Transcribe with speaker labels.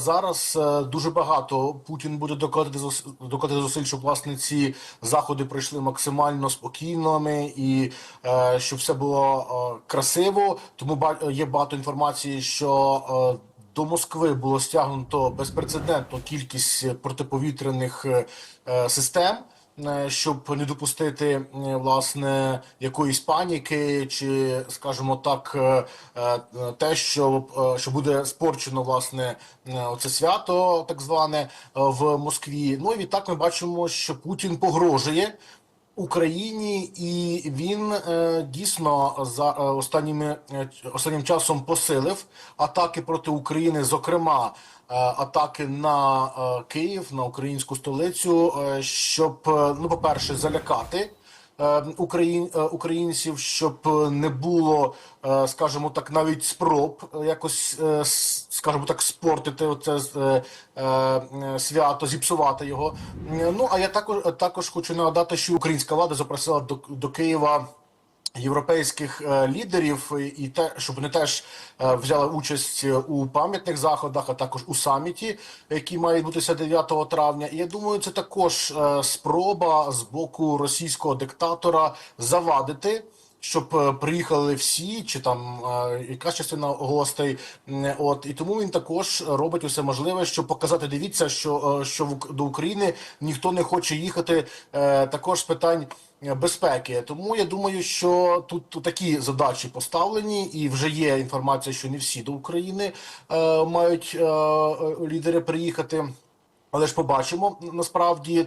Speaker 1: Зараз е, дуже багато Путін буде докладати докладати зусиль, щоб власне ці заходи пройшли максимально спокійними і е, щоб все було е, красиво. Тому є багато інформації, що до Москви було стягнуто безпрецедентну кількість протиповітряних систем. Е, Щоб не допустити е, власне якоїсь паніки, чи скажімо так, е, те, що, що буде спорчено власне оце свято, так зване в Москві. Ну і відтак ми бачимо, що Путін погрожує Україні, і він е, дійсно за е, останніми е, останнім часом посилив атаки проти України, зокрема. е, Атаки на е, Київ на українську столицю, е, щоб е, ну, по-перше, залякати е, україн, е, українців, щоб е, не було, е, скажімо так, навіть спроб е, якось, е, скажімо так, спортити оце е, е, е, свято, зіпсувати його. Е, Ну а я також також хочу нагадати, що українська влада запросила до, до Києва. Європейських е, лідерів і- те, щоб вони теж е, взяли участь е, у пам'ятних заходах, а також у саміті, який має відбутися 9 травня. І я думаю, це також спроба з боку російського диктатора завадити. Щоб е, приїхали всі, чи там е, якась частина гостей, от і тому він також робить усе можливе, щоб показати. Дивіться, що, е, що до України ніхто не хоче їхати. Також з питань безпеки. Тому я думаю, що тут такі задачі поставлені, і вже є інформація, що не всі до України мають лідери приїхати. Але ж побачимо насправді